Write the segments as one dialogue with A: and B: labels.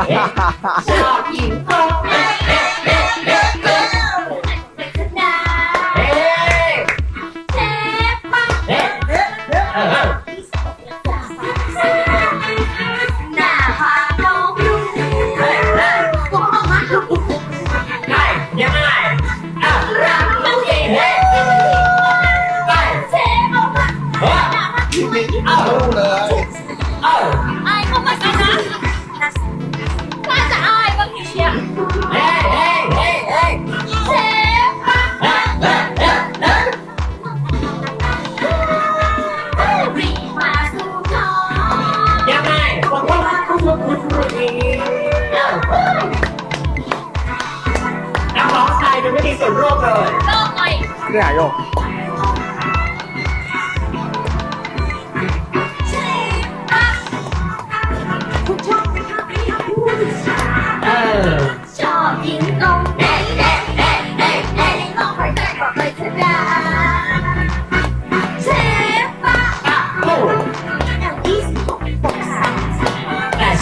A: ชอบหญิงก็เอ๊ะเอ๊ะเอ๊ะเอ๊ะเอ๊ะ
B: นา
A: เอ๊ะ
B: เจ็บปะ
A: เอ๊ะเอ๊ะเอ๊ะเออ
B: หน้าผากน้องลุง
A: เฮ้เฮ้ย
B: ตัวออกมาลุก
A: ได้ยังไงอะ
B: รักน้องเอง
A: เฮ้ยไป
B: เจ็บออกมา
A: เฮ้ยเอ้า
C: รู้เลย
A: เอ้า
B: อายเข้ามาสินะ
A: ว่าคุณคุณคุณคุณนี่เอ้านักร้องชายดูไม่มีส่วนร่วมเลย
B: เริ่มหน่อย
C: เรื่องโยก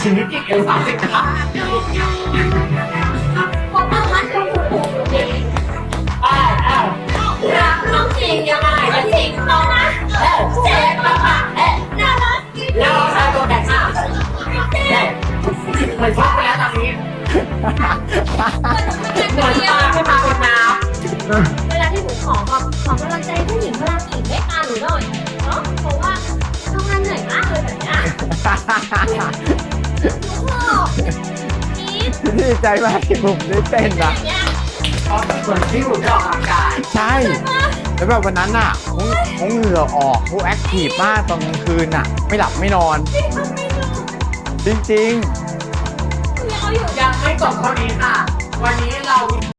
B: ชี
A: วิตที่เอวสามสิบครับ
B: เอามันของผมเอง
A: อ้าวอ้าว
B: รักน้องจริงยังไงจะจริงต้องนะเอ๊ะเจ็บปะปะเอ๊ะน่ารัก
A: แล้วชายตัวแตกหน้าเฮ้ยเหมือนช็อกไปแล้วตอนนี้
B: เหค
A: มือน
B: นเดียว
A: ปลาขึ้นมาบนน้
B: เวลาที่หนูขอความขอกำลังใจผู้หญิงเวลาจีบได้ตาหนูหน่อยเนาะ
C: ดีใจมากที่ผมได้เต้นนะ
B: เนี่ยำ
A: เพราะเป็นคนที่รู้จะออกกำลังกาย
C: ใช่ แล้วแบบวันนั้นน่ะเขาเขาเหงื่อออกเขาแอคทีฟมากตอนกลางคืนน่ะ ไม่หลับไม่นอน จริง
B: ยังเอาอยู่
A: ยังไม่